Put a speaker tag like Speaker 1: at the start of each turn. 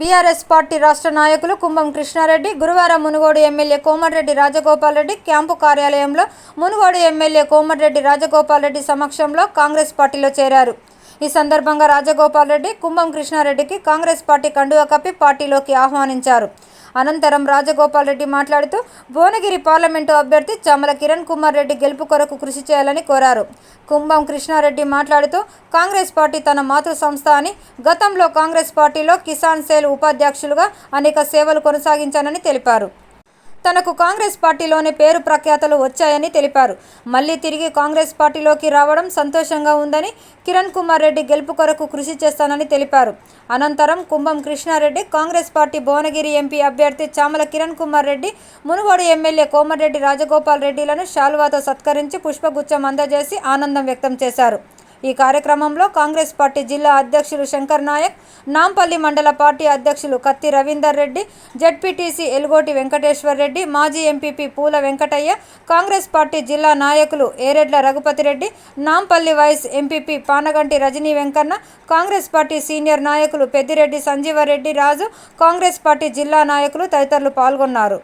Speaker 1: BRS party రాష్ట్ర నాయకులు కుంభం కృష్ణారెడ్డి గురువారం మునుగోడు ఎమ్మెల్యే కోమటిరెడ్డి రాజగోపాల్ రెడ్డి క్యాంపు కార్యాలయంలో మునుగోడు ఎమ్మెల్యే కోమటిరెడ్డి రాజగోపాల్ రెడ్డి సమక్షంలో కాంగ్రెస్ పార్టీలో చేరారు. ఈ సందర్భంగా రాజగోపాల్ రెడ్డి కుంభం కృష్ణారెడ్డికి కాంగ్రెస్ పార్టీ కండువా కప్పి పార్టీలోకి ఆహ్వానించారు. అనంతరం రాజగోపాల్ రెడ్డి మాట్లాడుతూ భువనగిరి పార్లమెంటు అభ్యర్థి చమల కిరణ్ కుమార్ రెడ్డి గెలుపు కొరకు కృషి చేయాలని కోరారు. కుంభం కృష్ణారెడ్డి మాట్లాడుతూ కాంగ్రెస్ పార్టీ తన మాతృ సంస్థ అని గతంలో కాంగ్రెస్ పార్టీలో కిసాన్ సేల్ ఉపాధ్యక్షులుగా అనేక సేవలు కొనసాగించానని తెలిపారు. తనకు కాంగ్రెస్ పార్టీలోనే పేరు ప్రఖ్యాతలు వచ్చాయని తెలిపారు. మళ్ళీ తిరిగి కాంగ్రెస్ పార్టీలోకి రావడం సంతోషంగా ఉందని కిరణ్ కుమార్ రెడ్డి గెలుపు కొరకు కృషి చేస్తానని తెలిపారు. అనంతరం Kumbham Krishna Reddy Congress party Bhuvanagiri MP అభ్యర్థి చామల కిరణ్ కుమార్ రెడ్డి మునుగోడు ఎమ్మెల్యే కోమరెడ్డి రాజగోపాల్ రెడ్డిలను శాలువాతో సత్కరించి పుష్పగుచ్చం అందజేసి ఆనందం వ్యక్తం చేశారు. ఈ కార్యక్రమంలో కాంగ్రెస్ పార్టీ జిల్లా అధ్యక్షులు శంకర్ నాయక్ నాంపల్లి మండల పార్టీ అధ్యక్షులు కత్తి రవీందర్ రెడ్డి జడ్పీటీసీ ఎలుగోటి వెంకటేశ్వర్ రెడ్డి మాజీ MPP Poola Venkataiah Congress party జిల్లా నాయకులు Eredla Raghupathi Reddy Nampally vice MPP Panaganti Rajani Venkanna Congress party senior నాయకులు పెద్దిరెడ్డి సంజీవరెడ్డి రాజు కాంగ్రెస్ పార్టీ జిల్లా నాయకులు తదితరులు పాల్గొన్నారు.